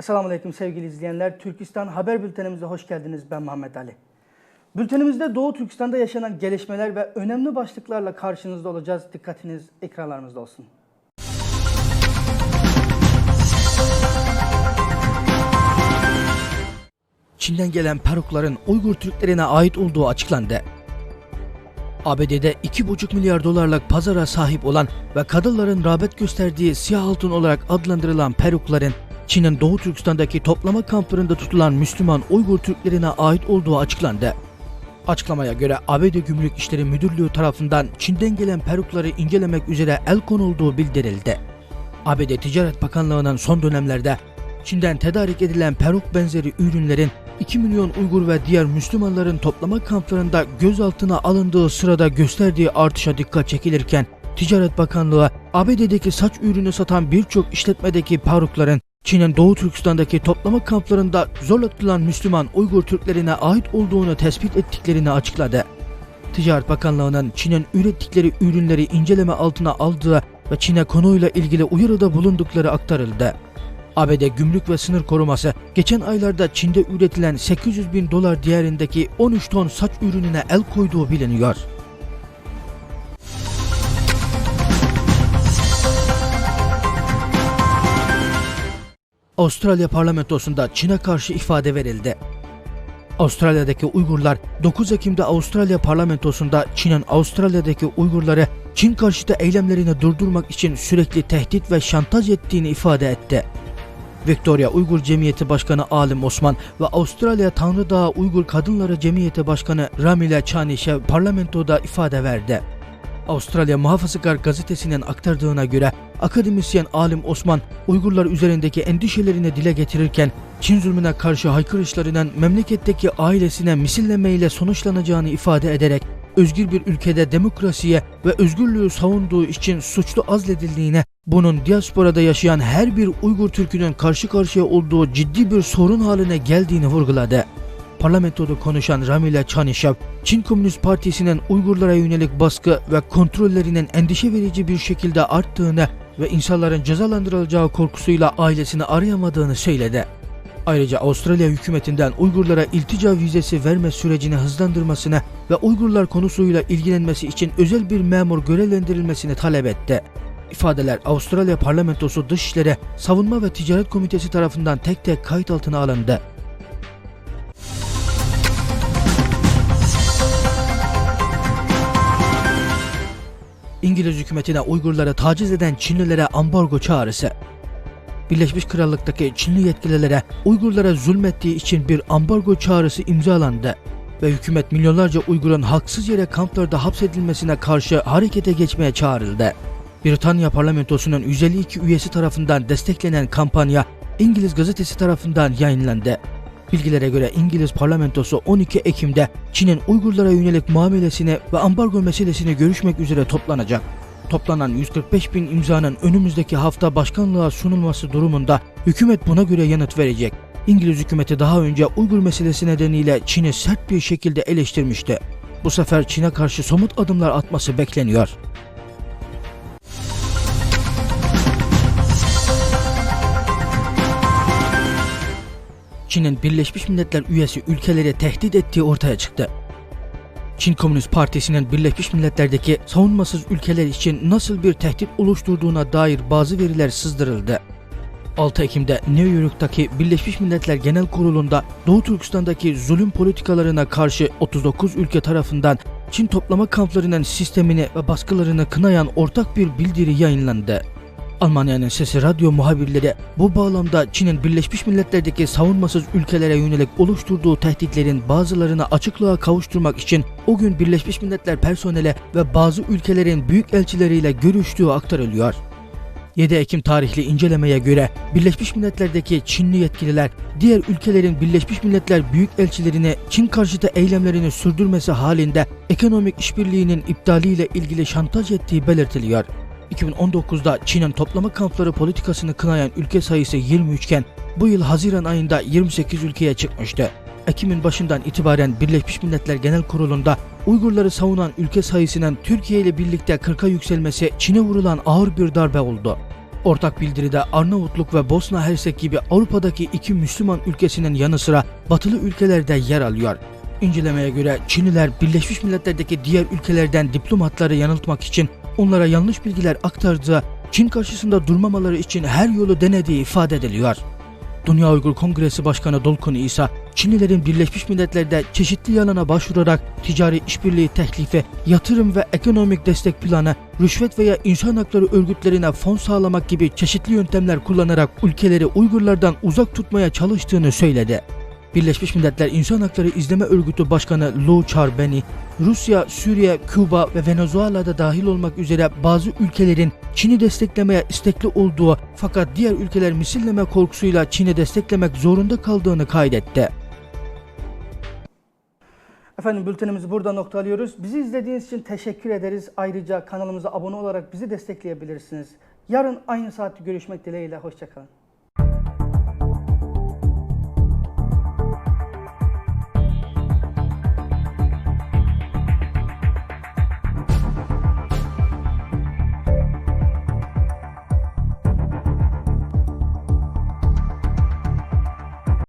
Esselamu Aleyküm sevgili izleyenler. Türkistan Haber Bültenimize hoş geldiniz. Ben Muhammed Ali. Bültenimizde Doğu Türkistan'da yaşanan gelişmeler ve önemli başlıklarla karşınızda olacağız. Dikkatiniz ekranlarımızda olsun. Çin'den gelen perukların Uygur Türklerine ait olduğu açıklandı. ABD'de 2,5 milyar dolarlık pazara sahip olan ve kadınların rağbet gösterdiği siyah altın olarak adlandırılan perukların Çin'in Doğu Türkistan'daki toplama kamplarında tutulan Müslüman Uygur Türklerine ait olduğu açıklandı. Açıklamaya göre ABD Gümrük İşleri Müdürlüğü tarafından Çin'den gelen perukları incelemek üzere el konulduğu bildirildi. ABD Ticaret Bakanlığı'nın son dönemlerde Çin'den tedarik edilen peruk benzeri ürünlerin 2 milyon Uygur ve diğer Müslümanların toplama kamplarında gözaltına alındığı sırada gösterdiği artışa dikkat çekilirken Ticaret Bakanlığı ABD'deki saç ürünü satan birçok işletmedeki perukların Çin'in Doğu Türkistan'daki toplama kamplarında zorla tutulan Müslüman Uygur Türklerine ait olduğunu tespit ettiklerini açıkladı. Ticaret Bakanlığı'nın Çin'in ürettikleri ürünleri inceleme altına aldığı ve Çin'e konuyla ilgili uyarıda bulundukları aktarıldı. ABD Gümrük ve Sınır Koruması geçen aylarda Çin'de üretilen 800 bin dolar değerindeki 13 ton saç ürününe el koyduğu biliniyor. Avustralya parlamentosunda Çin'e karşı ifade verildi. Avustralya'daki Uygurlar 9 Ekim'de Avustralya parlamentosunda Çin'in Avustralya'daki Uygurları Çin karşıtı eylemlerini durdurmak için sürekli tehdit ve şantaj ettiğini ifade etti. Victoria Uygur Cemiyeti Başkanı Alim Osman ve Avustralya Tanrı Dağı Uygur Kadınları Cemiyeti Başkanı Ramile Chanişev parlamentoda ifade verdi. Avustralya Muhafazakar gazetesinin aktardığına göre akademisyen Alim Osman Uygurlar üzerindeki endişelerini dile getirirken Çin zulmüne karşı haykırışlarının memleketteki ailesine misillemeyle sonuçlanacağını ifade ederek özgür bir ülkede demokrasiye ve özgürlüğü savunduğu için suçlu azledildiğine, bunun diasporada yaşayan her bir Uygur Türk'ünün karşı karşıya olduğu ciddi bir sorun haline geldiğini vurguladı. Parlamentoda konuşan Ramile Chanişev, Çin Komünist Partisi'nin Uygurlara yönelik baskı ve kontrollerinin endişe verici bir şekilde arttığını ve insanların cezalandırılacağı korkusuyla ailesini arayamadığını söyledi. Ayrıca Avustralya hükümetinden Uygurlara iltica vizesi verme sürecini hızlandırmasını ve Uygurlar konusuyla ilgilenmesi için özel bir memur görevlendirilmesini talep etti. İfadeler Avustralya Parlamentosu Dışişleri, Savunma ve Ticaret Komitesi tarafından tek tek kayıt altına alındı. İngiliz hükümetine Uygurlara taciz eden Çinlilere ambargo çağrısı. Birleşmiş Krallık'taki Çinli yetkililere Uygurlara zulmettiği için bir ambargo çağrısı imzalandı ve hükümet milyonlarca Uygur'un haksız yere kamplarda hapsedilmesine karşı harekete geçmeye çağrıldı. Britanya parlamentosunun 152 üyesi tarafından desteklenen kampanya İngiliz gazetesi tarafından yayınlandı. Bilgilere göre İngiliz parlamentosu 12 Ekim'de Çin'in Uygurlara yönelik muamelesini ve ambargo meselesini görüşmek üzere toplanacak. Toplanan 145 bin imzanın önümüzdeki hafta başkanlığa sunulması durumunda hükümet buna göre yanıt verecek. İngiliz hükümeti daha önce Uygur meselesi nedeniyle Çin'i sert bir şekilde eleştirmişti. Bu sefer Çin'e karşı somut adımlar atması bekleniyor. Çin'in Birleşmiş Milletler üyesi ülkeleri tehdit ettiği ortaya çıktı. Çin Komünist Partisi'nin Birleşmiş Milletler'deki savunmasız ülkeler için nasıl bir tehdit oluşturduğuna dair bazı veriler sızdırıldı. 6 Ekim'de New York'taki Birleşmiş Milletler Genel Kurulu'nda Doğu Türkistan'daki zulüm politikalarına karşı 39 ülke tarafından Çin toplama kamplarının sistemini ve baskılarını kınayan ortak bir bildiri yayınlandı. Almanya'nın sesi radyo muhabirleri bu bağlamda Çin'in Birleşmiş Milletler'deki savunmasız ülkelere yönelik oluşturduğu tehditlerin bazılarını açıklığa kavuşturmak için o gün Birleşmiş Milletler personele ve bazı ülkelerin büyük elçileriyle görüştüğü aktarılıyor. 7 Ekim tarihli incelemeye göre Birleşmiş Milletler'deki Çinli yetkililer diğer ülkelerin Birleşmiş Milletler büyük elçilerini Çin karşıtı eylemlerini sürdürmesi halinde ekonomik işbirliğinin iptaliyle ilgili şantaj ettiği belirtiliyor. 2019'da Çin'in toplama kampları politikasını kınayan ülke sayısı 23 iken bu yıl Haziran ayında 28 ülkeye çıkmıştı. Ekim'in başından itibaren Birleşmiş Milletler Genel Kurulu'nda Uygurları savunan ülke sayısının Türkiye ile birlikte 40'a yükselmesi Çin'e vurulan ağır bir darbe oldu. Ortak bildiride Arnavutluk ve Bosna Hersek gibi Avrupa'daki iki Müslüman ülkesinin yanı sıra batılı ülkelerde yer alıyor. İncelemeye göre Çinliler Birleşmiş Milletler'deki diğer ülkelerden diplomatları yanıltmak için onlara yanlış bilgiler aktardığı, Çin karşısında durmamaları için her yolu denediği ifade ediliyor. Dünya Uygur Kongresi Başkanı Dolkun İsa, Çinlilerin Birleşmiş Milletler'de çeşitli yalana başvurarak ticari işbirliği teklifi, yatırım ve ekonomik destek planı, rüşvet veya insan hakları örgütlerine fon sağlamak gibi çeşitli yöntemler kullanarak ülkeleri Uygurlardan uzak tutmaya çalıştığını söyledi. Birleşmiş Milletler İnsan Hakları İzleme Örgütü Başkanı Lou Charbeni, Rusya, Suriye, Küba ve Venezuela'da dahil olmak üzere bazı ülkelerin Çin'i desteklemeye istekli olduğu fakat diğer ülkeler misilleme korkusuyla Çin'i desteklemek zorunda kaldığını kaydetti. Efendim bültenimizi burada noktalıyoruz. Bizi izlediğiniz için teşekkür ederiz. Ayrıca kanalımıza abone olarak bizi destekleyebilirsiniz. Yarın aynı saatte görüşmek dileğiyle. Hoşçakalın.